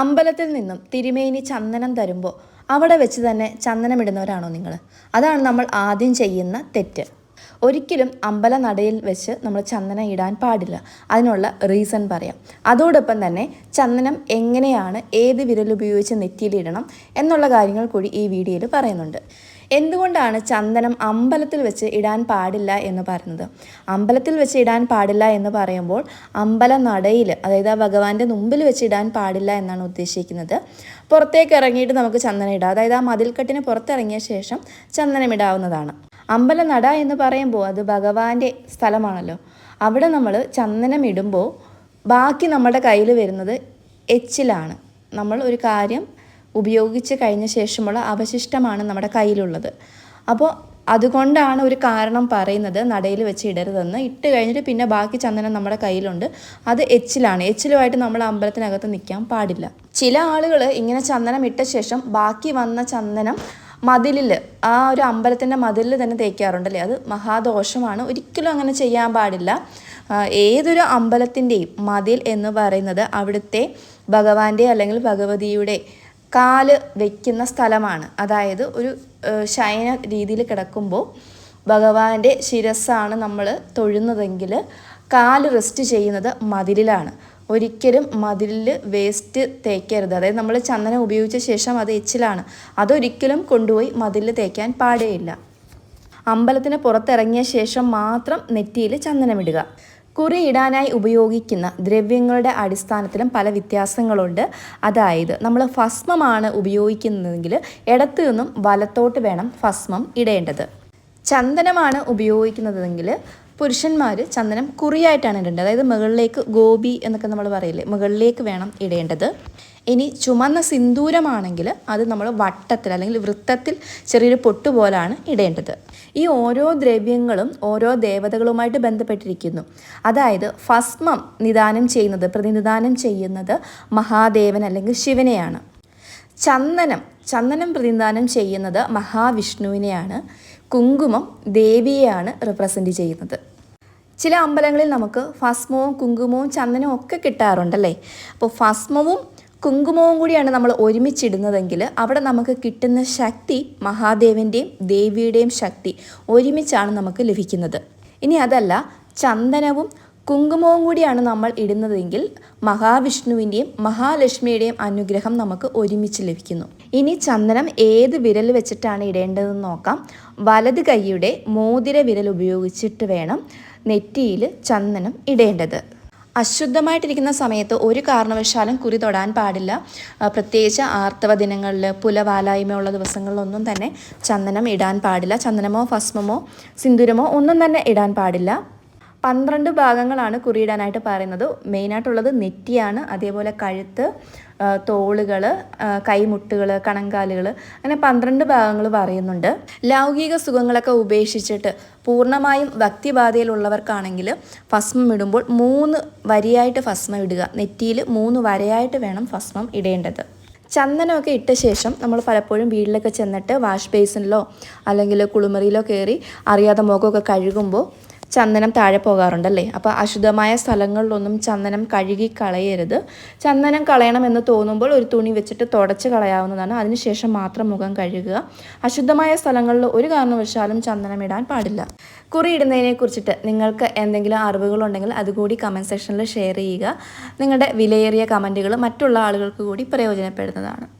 അമ്പലത്തിൽ നിന്നും തിരുമേനി ചന്ദനം തരുമ്പോൾ അവിടെ വെച്ച് തന്നെ ചന്ദനമിടുന്നവരാണോ നിങ്ങൾ? അതാണ് നമ്മൾ ആദ്യം ചെയ്യുന്ന തെറ്റ്. ഒരിക്കലും അമ്പല നടയിൽ വെച്ച് നമ്മൾ ചന്ദനം ഇടാൻ പാടില്ല. അതിനുള്ള റീസൺ പറയാം. അതോടൊപ്പം തന്നെ ചന്ദനം എങ്ങനെയാണ് ഏത് വിരലുപയോഗിച്ച് നെറ്റിയിലിടണം എന്നുള്ള കാര്യങ്ങൾ കൂടി ഈ വീഡിയോയിൽ പറയുന്നുണ്ട്. എന്തുകൊണ്ടാണ് ചന്ദനം അമ്പലത്തിൽ വെച്ച് ഇടാൻ പാടില്ല എന്ന് പറയുന്നത്? അമ്പലത്തിൽ വെച്ച് ഇടാൻ പാടില്ല എന്ന് പറയുമ്പോൾ അമ്പല നടയിൽ അതായത് ആ ഭഗവാന്റെ മുമ്പിൽ വെച്ച് ഇടാൻ പാടില്ല എന്നാണ് ഉദ്ദേശിക്കുന്നത്. പുറത്തേക്ക് ഇറങ്ങിയിട്ട് നമുക്ക് ചന്ദനം ഇടാം. അതായത് ആ മതിൽക്കെട്ടിന് പുറത്തിറങ്ങിയ ശേഷം ചന്ദനം ഇടാവുന്നതാണ്. അമ്പല നട എന്ന് പറയുമ്പോൾ അത് ഭഗവാന്റെ സ്ഥലമാണല്ലോ. അവിടെ നമ്മൾ ചന്ദനം ഇടുമ്പോൾ ബാക്കി നമ്മുടെ കയ്യിൽ വരുന്നത് എച്ചിലാണ്. നമ്മൾ ഒരു കാര്യം ഉപയോഗിച്ച് കഴിഞ്ഞ ശേഷമുള്ള അവശിഷ്ടമാണ് നമ്മുടെ കയ്യിലുള്ളത്. അപ്പോൾ അതുകൊണ്ടാണ് ഒരു കാരണം പറയുന്നത് നടയിൽ വെച്ച് ഇടരുതെന്ന്. ഇട്ട് കഴിഞ്ഞിട്ട് പിന്നെ ബാക്കി ചന്ദനം നമ്മുടെ കയ്യിലുണ്ട്. അത് എച്ചിലാണ്. എച്ചിലുമായിട്ട് നമ്മൾ അമ്പലത്തിനകത്ത് നിൽക്കാൻ പാടില്ല. ചില ആളുകൾ ഇങ്ങനെ ചന്ദനം ഇട്ട ശേഷം ബാക്കി വന്ന ചന്ദനം മതിലിൽ ആ ഒരു അമ്പലത്തിന്റെ മതിലിൽ തന്നെ തേക്കാറുണ്ടല്ലേ? അത് മഹാദോഷമാണ്. ഒരിക്കലും അങ്ങനെ ചെയ്യാൻ പാടില്ല. ഏതൊരു അമ്പലത്തിന്റെയും മതിൽ എന്ന് പറയുന്നത് അവിടുത്തെ ഭഗവാന്റെ അല്ലെങ്കിൽ ഭഗവതിയുടെ കാൽ വെക്കുന്ന സ്ഥലമാണ്. അതായത് ഒരു ശയന രീതിയിൽ കിടക്കുമ്പോൾ ഭഗവാന്റെ ശിരസ്സാണ് നമ്മൾ തൊഴുന്നതെങ്കിൽ കാൽ റെസ്റ്റ് ചെയ്യുന്നത് മതിലിലാണ്. ഒരിക്കലും മതിലിൽ വേസ്റ്റ് തേക്കരുത്. അതായത് നമ്മൾ ചന്ദനം ഉപയോഗിച്ച ശേഷം അത് എച്ചിലാണ്. അതൊരിക്കലും കൊണ്ടുപോയി മതിലിൽ തേക്കാൻ പാടേയില്ല. അമ്പലത്തിന് പുറത്തിറങ്ങിയ ശേഷം മാത്രം നെറ്റിയിൽ ചന്ദനമിടുക കുറി ഇടാനായി ഉപയോഗിക്കുന്ന ദ്രവ്യങ്ങളുടെ അടിസ്ഥാനത്തിലും പല വ്യത്യാസങ്ങളുണ്ട്. അതായത് നമ്മൾ ഭസ്മമാണ് ഉപയോഗിക്കുന്നതെങ്കിൽ ഇടത്തു നിന്നും വലത്തോട്ട് വേണം ഭസ്മം ഇടേണ്ടത്. ചന്ദനമാണ് ഉപയോഗിക്കുന്നതെങ്കിൽ പുരുഷന്മാർ ചന്ദനം കുറിയായിട്ടാണ് ഇടേണ്ടത്. അതായത് മുകളിലേക്ക് ഗോപി എന്നൊക്കെ നമ്മൾ പറയില്ലേ മുകളിലേക്ക് വേണം ഇടേണ്ടത്. ഇനി ചുമന്ന സിന്ദൂരമാണെങ്കിൽ അത് നമ്മൾ വട്ടത്തിൽ അല്ലെങ്കിൽ വൃത്തത്തിൽ ചെറിയൊരു പൊട്ട് പോലാണ് ഇടേണ്ടത്. ഈ ഓരോ ദ്രവ്യങ്ങളും ഓരോ ദേവതകളുമായിട്ട് ബന്ധപ്പെട്ടിരിക്കുന്നു. അതായത് ഭസ്മം നിദാനം ചെയ്യുന്നത് പ്രതിനിധാനം ചെയ്യുന്നത് മഹാദേവൻ അല്ലെങ്കിൽ ശിവനെയാണ്. ചന്ദനം ചന്ദനം പ്രതിനിധാനം ചെയ്യുന്നത് മഹാവിഷ്ണുവിനെയാണ്. കുങ്കുമം ദേവിയെയാണ് റിപ്രസെന്റ് ചെയ്യുന്നത്. ചില അമ്പലങ്ങളിൽ നമുക്ക് ഭസ്മവും കുങ്കുമവും ചന്ദനവും ഒക്കെ കിട്ടാറുണ്ടല്ലേ? അപ്പോൾ ഭസ്മവും കുങ്കുമവും കൂടിയാണ് നമ്മൾ ഒരുമിച്ചിടുന്നതെങ്കിൽ അവിടെ നമുക്ക് കിട്ടുന്ന ശക്തി മഹാദേവന്റെയും ദേവിയുടെയും ശക്തി ഒരുമിച്ചാണ് നമുക്ക് ലഭിക്കുന്നത്. ഇനി അതല്ല ചന്ദനവും കുങ്കുമവും കൂടിയാണ് നമ്മൾ ഇടുന്നതെങ്കിൽ മഹാവിഷ്ണുവിന്റെയും മഹാലക്ഷ്മിയുടെയും അനുഗ്രഹം നമുക്ക് ഒരുമിച്ച് ലഭിക്കുന്നു. ഇനി ചന്ദനം ഏത് വിരൽ വെച്ചിട്ടാണ് ഇടേണ്ടതെന്ന് നോക്കാം. വലത് കൈയുടെ മോതിര വിരൽ ഉപയോഗിച്ചിട്ട് വേണം നെറ്റിയിൽ ചന്ദനം ഇടേണ്ടത്. അശുദ്ധമായിട്ടിരിക്കുന്ന സമയത്ത് ഒരു കാരണവശാലും കുറി തൊടാൻ പാടില്ല. പ്രത്യേകിച്ച് ആർത്തവ ദിനങ്ങളിൽ പുലവാലായ്മയുള്ള ദിവസങ്ങളിലൊന്നും തന്നെ ചന്ദനം ഇടാൻ പാടില്ല. ചന്ദനമോ ഭസ്മമോ സിന്ദൂരമോ ഒന്നും തന്നെ ഇടാൻ പാടില്ല. പന്ത്രണ്ട് ഭാഗങ്ങളാണ് കുറിയിടാനായിട്ട് പറയുന്നത്. മെയിനായിട്ടുള്ളത് നെറ്റിയാണ് അതേപോലെ കഴുത്ത് തോളുകൾ കൈമുട്ടുകൾ കണങ്കാലുകൾ അങ്ങനെ പന്ത്രണ്ട് ഭാഗങ്ങൾ പറയുന്നുണ്ട്. ലൗകിക സുഖങ്ങളൊക്കെ ഉപേക്ഷിച്ചിട്ട് പൂർണമായും ഭക്തിബാധയിലുള്ളവർക്കാണെങ്കിൽ ഭസ്മം ഇടുമ്പോൾ മൂന്ന് വരിയായിട്ട് ഭസ്മം ഇടുക. നെറ്റിയിൽ മൂന്ന് വരയായിട്ട് വേണം ഭസ്മം ഇടേണ്ടത്. ചന്ദനമൊക്കെ ഇട്ട ശേഷം നമ്മൾ പലപ്പോഴും വീട്ടിലൊക്കെ ചെന്നിട്ട് വാഷ് ബേസിനിലോ അല്ലെങ്കിൽ കുളിമുറിയിലോ കയറി അറിയാതെ മുഖമൊക്കെ കഴുകുമ്പോൾ ചന്ദനം താഴെ പോകാറുണ്ടല്ലേ? അപ്പോൾ അശുദ്ധമായ സ്ഥലങ്ങളിലൊന്നും ചന്ദനം കഴുകി കളയരുത്. ചന്ദനം കളയണമെന്ന് തോന്നുമ്പോൾ ഒരു തുണി വെച്ചിട്ട് തുടച്ച് കളയാവുന്നതാണ്. അതിനുശേഷം മാത്രം മുഖം കഴുകുക. അശുദ്ധമായ സ്ഥലങ്ങളിൽ ഒരു കാരണവശാലും ചന്ദനം ഇടാൻ പാടില്ല. കുറി ഇടുന്നതിനെ കുറിച്ചിട്ട് നിങ്ങൾക്ക് എന്തെങ്കിലും അറിവുകളുണ്ടെങ്കിൽ അതുകൂടി കമന്റ് സെക്ഷനിൽ ഷെയർ ചെയ്യുക. നിങ്ങളുടെ വിലയേറിയ കമന്റുകൾ മറ്റുള്ള ആളുകൾക്ക് കൂടി പ്രയോജനപ്പെടുന്നതാണ്.